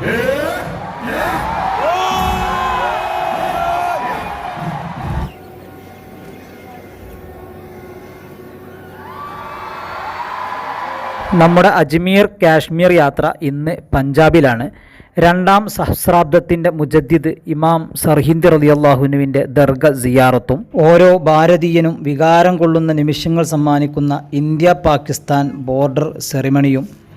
നമ്മുടെ അജ്മീർ കാശ്മീർ യാത്ര ഇന്ന് പഞ്ചാബിലാണ്. രണ്ടാം സഹസ്രാബ്ദത്തിന്റെ മുജദ്ദിദ് ഇമാം സർഹിന്ദ് റലിയല്ലാഹുനുവിന്റെ ദർഗ സിയാറത്തും ഓരോ ഭാരതീയനും വികാരം കൊള്ളുന്ന നിമിഷങ്ങൾ സമ്മാനിക്കുന്ന ഇന്ത്യ പാകിസ്ഥാൻ ബോർഡർ സെറിമണിയും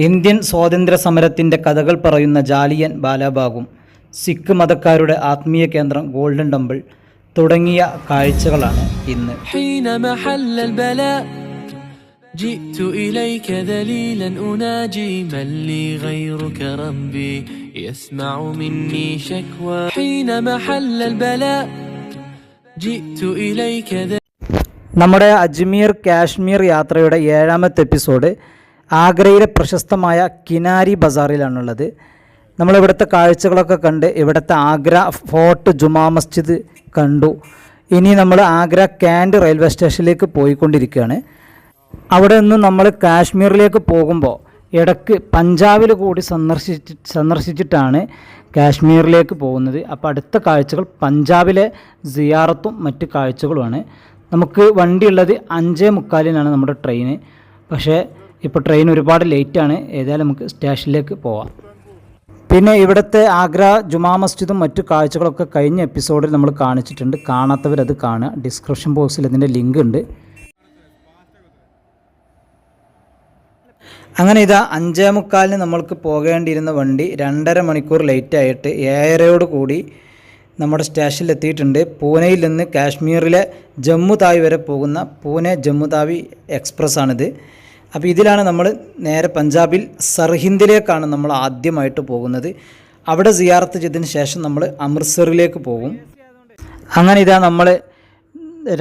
ഇന്ത്യൻ സ്വാതന്ത്ര്യ സമരത്തിൻ്റെ കഥകൾ പറയുന്ന ജാലിയൻ ബാലാബാഗും സിഖ് മതക്കാരുടെ ആത്മീയ കേന്ദ്രം ഗോൾഡൻ ടെമ്പിൾ തുടങ്ങിയ കാഴ്ചകളാണ് ഇന്ന് حين محل البلاء جئت إليك ذليلا أناجي من لي غيرك ربي يسمع مني شكوى حين محل البلاء جئت إليك നമ്മുടെ അജ്മീർ കാശ്മീർ യാത്രയുടെ ഏഴാമത്തെ എപ്പിസോഡ് ആഗ്രയിലെ പ്രശസ്തമായ കിനാരി ബസാറിലാണുള്ളത്. നമ്മളിവിടുത്തെ കാഴ്ചകളൊക്കെ കണ്ട് ഇവിടുത്തെ ആഗ്ര ഫോർട്ട് ജുമാ മസ്ജിദ് കണ്ടു. ഇനി നമ്മൾ ആഗ്ര ക്യാൻഡ് റെയിൽവേ സ്റ്റേഷനിലേക്ക് പോയിക്കൊണ്ടിരിക്കുകയാണ്. അവിടെ നിന്ന് നമ്മൾ കാശ്മീരിലേക്ക് പോകുമ്പോൾ ഇടയ്ക്ക് പഞ്ചാബിൽ കൂടി സന്ദർശിച്ച് സന്ദർശിച്ചിട്ടാണ് കാശ്മീരിലേക്ക് പോകുന്നത്. അപ്പോൾ അടുത്ത കാഴ്ചകൾ പഞ്ചാബിലെ സിയാറത്തും മറ്റ് കാഴ്ചകളുമാണ്. നമുക്ക് വണ്ടിയുള്ളത് അഞ്ചേ മുക്കാലിനാണ് നമ്മുടെ ട്രെയിന് പക്ഷേ ഇപ്പോൾ ട്രെയിൻ ഒരുപാട് ലേറ്റാണ് ഏതായാലും നമുക്ക് സ്റ്റേഷനിലേക്ക് പോവാം. പിന്നെ ഇവിടുത്തെ ആഗ്ര ജുമാ മസ്ജിദും മറ്റു കാഴ്ചകളൊക്കെ കഴിഞ്ഞ എപ്പിസോഡിൽ നമ്മൾ കാണിച്ചിട്ടുണ്ട്. കാണാത്തവരത് കാണുക. ഡിസ്ക്രിപ്ഷൻ ബോക്സിൽ ഇതിന്റെ ലിങ്ക് ഉണ്ട്. അങ്ങനെ ഇതാ അഞ്ചേ മുക്കാലിന് നമ്മൾക്ക് പോകേണ്ടിയിരുന്ന വണ്ടി രണ്ടര മണിക്കൂർ ലേറ്റായിട്ട് ഏഴരയോട് കൂടി നമ്മുടെ സ്റ്റേഷനിൽ എത്തിയിട്ടുണ്ട്. പൂനെയിൽ നിന്ന് കാശ്മീരിലെ ജമ്മു താവി വരെ പോകുന്ന പൂനെ ജമ്മു താവി എക്സ്പ്രസ് ആണിത് അപ്പോൾ ഇതിലാണ് നമ്മൾ നേരെ പഞ്ചാബിൽ സർഹിന്ദിലേക്കാണ് നമ്മൾ ആദ്യമായിട്ട് പോകുന്നത്. അവിടെ സിയാർത്ത് ചെയ്തതിന് ശേഷം നമ്മൾ അമൃത്സറിലേക്ക് പോകും. അങ്ങനെ ഇതാ നമ്മൾ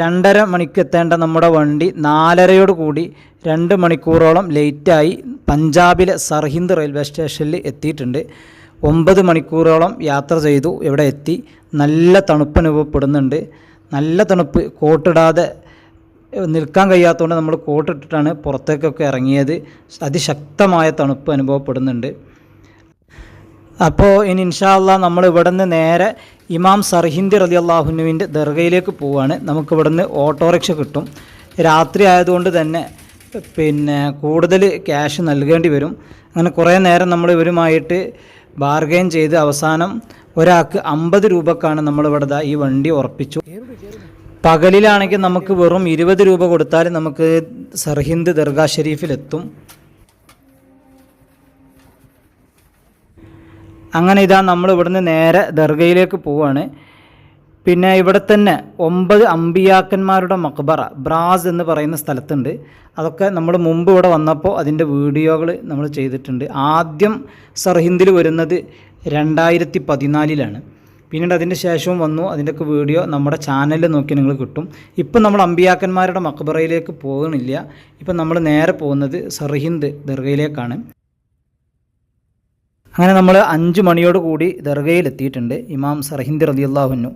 രണ്ടര മണിക്ക് എത്തേണ്ട നമ്മുടെ വണ്ടി നാലരയോട് കൂടി രണ്ട് മണിക്കൂറോളം ലേറ്റായി പഞ്ചാബിലെ സർഹിന്ദ് റെയിൽവേ സ്റ്റേഷനിൽ എത്തിയിട്ടുണ്ട്. ഒമ്പത് മണിക്കൂറോളം യാത്ര ചെയ്തു. ഇവിടെ എത്തി. നല്ല തണുപ്പ് അനുഭവപ്പെടുന്നുണ്ട് നല്ല തണുപ്പ്. കോട്ടിടാതെ നിൽക്കാൻ കഴിയാത്തതുകൊണ്ട് നമ്മൾ കോട്ടിട്ടിട്ടാണ് പുറത്തേക്കൊക്കെ ഇറങ്ങിയത്. അതിശക്തമായ തണുപ്പ് അനുഭവപ്പെടുന്നുണ്ട്. അപ്പോൾ ഇനി ഇൻഷാല്ല നമ്മൾ ഇവിടെ നിന്ന് നേരെ ഇമാം സർഹിന്ദി റലി അള്ളാഹുനുവിന്റെ ദർഗയിലേക്ക് പോവുകയാണ്. നമുക്ക് ഇവിടെ നിന്ന് ഓട്ടോറിക്ഷ കിട്ടും. രാത്രി ആയതുകൊണ്ട് തന്നെ പിന്നെ കൂടുതൽ ക്യാഷ് നൽകേണ്ടി വരും. അങ്ങനെ കുറേ നേരം നമ്മൾ ഇവരുമായിട്ട് ബാർഗെയിൻ ചെയ്ത് അവസാനം ഒരാൾക്ക് അമ്പത് രൂപക്കാണ് നമ്മളിവിടെ ഈ വണ്ടി ഉറപ്പിച്ചു. പകലിലാണെങ്കിൽ നമുക്ക് വെറും ഇരുപത് രൂപ കൊടുത്താൽ നമുക്ക് സർഹിന്ദ് ദർഗാ ഷെരീഫിലെത്തും. അങ്ങനെ ഇതാ നമ്മൾ ഇവിടുന്ന് നേരെ ദർഗയിലേക്ക് പോവുകയാണ് പിന്നെ ഇവിടെ തന്നെ ഒമ്പത് അമ്പിയാക്കന്മാരുടെ മക്ബറ ബ്രാസ് എന്ന് പറയുന്ന സ്ഥലത്തുണ്ട്. അതൊക്കെ നമ്മൾ മുമ്പ് ഇവിടെ വന്നപ്പോൾ അതിന്റെ വീഡിയോകൾ നമ്മൾ ചെയ്തിട്ടുണ്ട്. ആദ്യം സർഹിന്ദിൽ വരുന്നത് രണ്ടായിരത്തി പതിനാലിലാണ്. പിന്നീട് അതിന്റെ ശേഷവും വന്നു. അതിന്റെയൊക്കെ വീഡിയോ നമ്മുടെ ചാനലിൽ നോക്കി നിങ്ങൾ കിട്ടും. ഇപ്പം നമ്മൾ അമ്പിയാക്കന്മാരുടെ മക്ബറയിലേക്ക് പോകുന്നില്ല. ഇപ്പം നമ്മൾ നേരെ പോകുന്നത് സർഹിന്ദ് ദർഗയിലേക്കാണ്. അങ്ങനെ നമ്മൾ അഞ്ച് മണിയോട് കൂടി ദർഗയിൽ എത്തിയിട്ടുണ്ട് ഇമാം സർഹിന്ദ് റലിയല്ലാഹുന്നു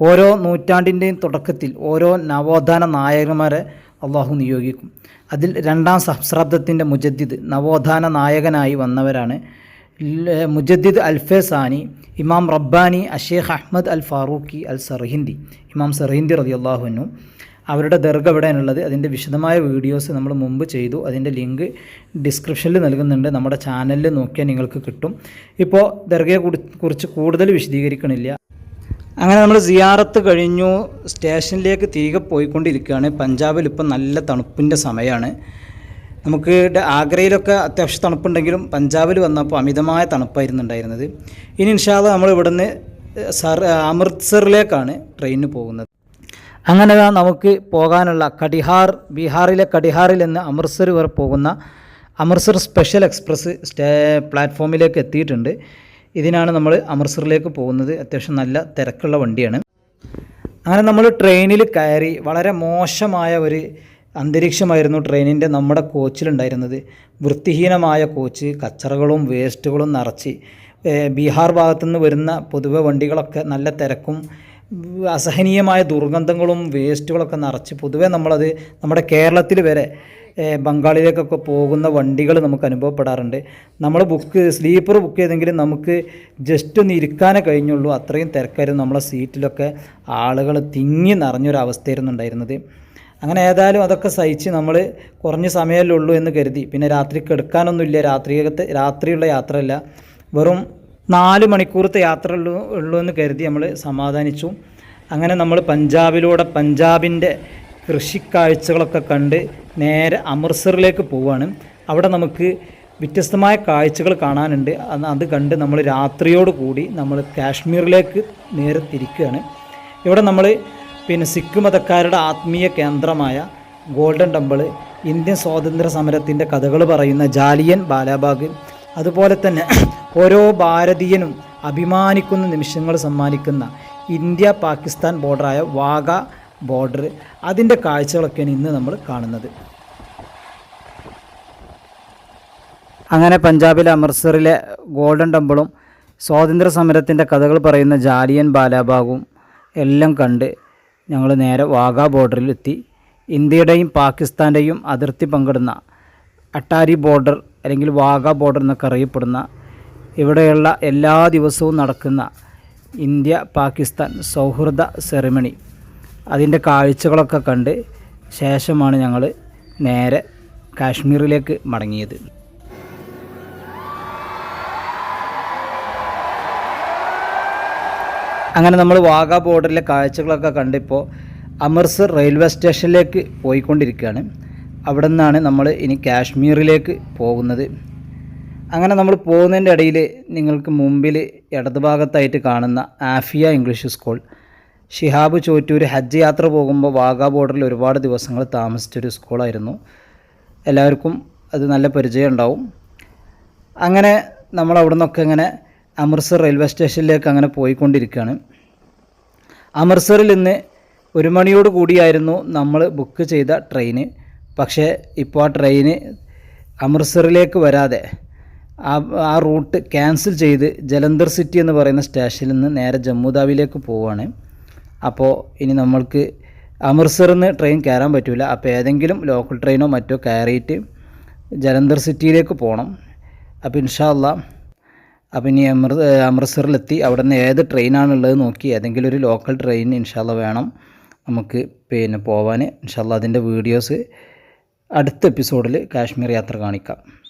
ഓരോ നൂറ്റാണ്ടിന്റെയും തുടക്കത്തിൽ ഓരോ നവോത്ഥാന നായകന്മാരെ അള്ളാഹു നിയോഗിക്കും. അതിൽ രണ്ടാം സഹസ്രാബ്ദത്തിന്റെ മുജദ്ദിദ് നവോത്ഥാന നായകനായി വന്നവരാണ് മുജദ്ദിദ് അൽഫെ സാനി ഇമാം റബ്ബാനി അഷേഖ് അഹമ്മദ് അൽ ഫാറൂഖി അൽ സർഹിന്ദി ഇമാം സർഹിന്ദി റലിയല്ലാഹുന്നു അവരുടെ ദർഗ എവിടെയാണുള്ളത്? അതിന്റെ വിശദമായ വീഡിയോസ് നമ്മൾ മുമ്പ് ചെയ്തു. അതിന്റെ ലിങ്ക് ഡിസ്ക്രിപ്ഷനിൽ നൽകുന്നുണ്ട്. നമ്മുടെ ചാനലിൽ നോക്കിയാൽ നിങ്ങൾക്ക് കിട്ടും. ഇപ്പോൾ ദർഗയെ കുറിച്ച് കൂടുതൽ വിശദീകരിക്കണില്ല. അങ്ങനെ നമ്മൾ സിയാറത്ത് കഴിഞ്ഞു. സ്റ്റേഷനിലേക്ക് തിരികെ പോയിക്കൊണ്ടിരിക്കുകയാണ്. പഞ്ചാബിൽ ഇപ്പം നല്ല തണുപ്പിന്റെ സമയമാണ്. നമുക്ക് ആഗ്രയിലൊക്കെ അത്യാവശ്യം തണുപ്പുണ്ടെങ്കിലും പഞ്ചാബിൽ വന്നപ്പോൾ അമിതമായ തണുപ്പായിരുന്നു ഉണ്ടായിരുന്നത്. ഇനി ഇൻഷാല്ല നമ്മൾ ഇവിടുന്ന് സർ അമൃത്സറിലേക്കാണ് ട്രെയിനിന് പോകുന്നത്. അങ്ങനെ നമുക്ക് പോകാനുള്ള കടിഹാർ ബീഹാറിലെ കടിഹാറിൽ നിന്ന് അമൃത്സർ വരെ പോകുന്ന അമൃത്സർ സ്പെഷ്യൽ എക്സ്പ്രസ് സ്റ്റേ പ്ലാറ്റ്ഫോമിലേക്ക് എത്തിയിട്ടുണ്ട്. ഇതിനാണ് നമ്മൾ അമൃത്സറിലേക്ക് പോകുന്നത്. അത്യാവശ്യം നല്ല തിരക്കുള്ള വണ്ടിയാണ്. അങ്ങനെ നമ്മൾ ട്രെയിനിൽ കയറി വളരെ മോശമായ ഒരു അന്തരീക്ഷമായിരുന്നു ട്രെയിനിന്റെ നമ്മുടെ കോച്ചിലുണ്ടായിരുന്നത്. വൃത്തിഹീനമായ കോച്ച് കച്ചറകളും വേസ്റ്റുകളും നിറച്ച് ബീഹാർ ഭാഗത്തു നിന്ന് വരുന്ന പൊതുവെ വണ്ടികളൊക്കെ നല്ല തിരക്കും അസഹനീയമായ ദുർഗന്ധങ്ങളും വേസ്റ്റുകളൊക്കെ നിറച്ച് പൊതുവെ നമ്മളത് നമ്മുടെ കേരളത്തിൽ വരെ ബംഗാളിലേക്കൊക്കെ പോകുന്ന വണ്ടികൾ നമുക്ക് അനുഭവപ്പെടാറുണ്ട്. നമ്മൾ ബുക്ക് സ്ലീപ്പർ ബുക്ക് ചെയ്തെങ്കിലും നമുക്ക് ജസ്റ്റ് ഒന്ന് ഇരിക്കാനേ കഴിഞ്ഞുള്ളൂ. അത്രയും തിരക്കായിരുന്നു നമ്മളെ സീറ്റിലൊക്കെ ആളുകൾ തിങ്ങി നിറഞ്ഞൊരവസ്ഥയായിരുന്നു ഉണ്ടായിരുന്നത്. അങ്ങനെ ഏതായാലും അതൊക്കെ സഹിച്ച് നമ്മൾ കുറഞ്ഞ സമയമല്ലേ ഉള്ളൂ എന്ന് കരുതി. പിന്നെ രാത്രി കിടക്കാനൊന്നുമില്ല. രാത്രിയകത്തെ രാത്രിയുള്ള യാത്രയല്ല. വെറും നാല് മണിക്കൂറത്തെ യാത്ര ഉള്ളൂ ഉള്ളൂ എന്ന് കരുതി നമ്മൾ സമാധാനിച്ചു. അങ്ങനെ നമ്മൾ പഞ്ചാബിലൂടെ പഞ്ചാബിന്റെ കൃഷിക്കാഴ്ചകളൊക്കെ കണ്ട് നേരെ അമൃത്സറിലേക്ക് പോവുകയാണ് അവിടെ നമുക്ക് വ്യത്യസ്തമായ കാഴ്ചകൾ കാണാനുണ്ട്. അത് കണ്ട് നമ്മൾ രാത്രിയോട് കൂടി നമ്മൾ കാശ്മീരിലേക്ക് നേരെ തിരിക്കുകയാണ്. ഇവിടെ നമ്മൾ പിന്നെ സിഖ് മതക്കാരുടെ ആത്മീയ കേന്ദ്രമായ ഗോൾഡൻ ടെമ്പിൾ ഇന്ത്യൻ സ്വാതന്ത്ര്യ സമരത്തിന്റെ കഥകൾ പറയുന്ന ജാലിയൻ ബാലാബാഗ് അതുപോലെ തന്നെ ഓരോ ഭാരതീയനും അഭിമാനിക്കുന്ന നിമിഷങ്ങൾ സമ്മാനിക്കുന്ന ഇന്ത്യ പാകിസ്ഥാൻ ബോർഡറായ വാഗ ബോർഡർ അതിന്റെ കാഴ്ചകളൊക്കെയാണ് ഇന്ന് നമ്മൾ കാണുന്നത്. അങ്ങനെ പഞ്ചാബിലെ അമൃത്സറിലെ ഗോൾഡൻ ടെമ്പിളും സ്വാതന്ത്ര്യ സമരത്തിന്റെ കഥകൾ പറയുന്ന ജാലിയൻ ബാലാബാഗും എല്ലാം കണ്ട് ഞങ്ങൾ നേരെ വാഗ ബോർഡറിൽ എത്തി ഇന്ത്യയുടെയും പാകിസ്ഥാന്റെയും അതിർത്തി പങ്കിടുന്ന അട്ടാരി ബോർഡർ അല്ലെങ്കിൽ വാഗ ബോർഡർ എന്നൊക്കെ അറിയപ്പെടുന്ന ഇവിടെയുള്ള എല്ലാ ദിവസവും നടക്കുന്ന ഇന്ത്യ പാകിസ്ഥാൻ സൗഹൃദ സെറിമണി. അതിന്റെ കാഴ്ചകളൊക്കെ കണ്ട് ശേഷമാണ് ഞങ്ങൾ നേരെ കാശ്മീരിലേക്ക് മടങ്ങിയത്. അങ്ങനെ നമ്മൾ വാഗ ബോർഡറിലെ കാഴ്ചകളൊക്കെ കണ്ടിപ്പോൾ അമൃത്സർ റെയിൽവേ സ്റ്റേഷനിലേക്ക് പോയിക്കൊണ്ടിരിക്കുകയാണ്. അവിടെ നിന്നാണ് നമ്മൾ ഇനി കാശ്മീരിലേക്ക് പോകുന്നത്. അങ്ങനെ നമ്മൾ പോകുന്നതിന്റെ ഇടയിൽ നിങ്ങൾക്ക് മുമ്പിൽ ഇടതുഭാഗത്തായിട്ട് കാണുന്ന ആഫിയ ഇംഗ്ലീഷ് സ്കൂൾ. ഷിഹാബ് ചോറ്റൂർ ഹജ്ജ് യാത്ര പോകുമ്പോൾ വാഗ ബോർഡറിൽ ഒരുപാട് ദിവസങ്ങൾ താമസിച്ചൊരു സ്കൂളായിരുന്നു. എല്ലാവർക്കും അത് നല്ല പരിചയം ഉണ്ടാവും. അങ്ങനെ നമ്മൾ അവിടെ നിന്നൊക്കെ ഇങ്ങനെ അമൃത്സർ റെയിൽവേ സ്റ്റേഷനിലേക്ക് അങ്ങനെ പോയിക്കൊണ്ടിരിക്കുകയാണ്. അമൃത്സറിൽ ഇന്ന് ഒരു മണിയോട് കൂടിയായിരുന്നു നമ്മൾ ബുക്ക് ചെയ്ത ട്രെയിന്. പക്ഷേ ഇപ്പോൾ ആ ട്രെയിന് അമൃത്സറിലേക്ക് വരാതെ ആ ആ റൂട്ട് ക്യാൻസൽ ചെയ്ത് ജലന്ധർ സിറ്റി എന്ന് പറയുന്ന സ്റ്റേഷനിൽ നിന്ന് നേരെ ജമ്മുദാവിയിലേക്ക് പോവുകയാണ്. അപ്പോൾ ഇനി നമ്മൾക്ക് അമൃത്സറിൽ നിന്ന് ട്രെയിൻ കയറാൻ പറ്റില്ല അപ്പോൾ ഏതെങ്കിലും ലോക്കൽ ട്രെയിനോ മറ്റോ കയറിയിട്ട് ജലന്ധർ സിറ്റിയിലേക്ക് പോകണം. അപ്പോൾ ഇൻഷാല്ല അപ്പോൾ ഇനി അമൃ അമൃത്സറിലെത്തി. അവിടെ നിന്ന് ഏത് ട്രെയിനാണുള്ളത് നോക്കി. ഏതെങ്കിലും ഒരു ലോക്കൽ ട്രെയിൻ ഇൻഷാല്ല വേണം നമുക്ക് പിന്നെ പോവാൻ ഇൻഷാല്ല അതിന്റെ വീഡിയോസ് അടുത്ത എപ്പിസോഡിൽ കാശ്മീർ യാത്ര കാണിക്കാം.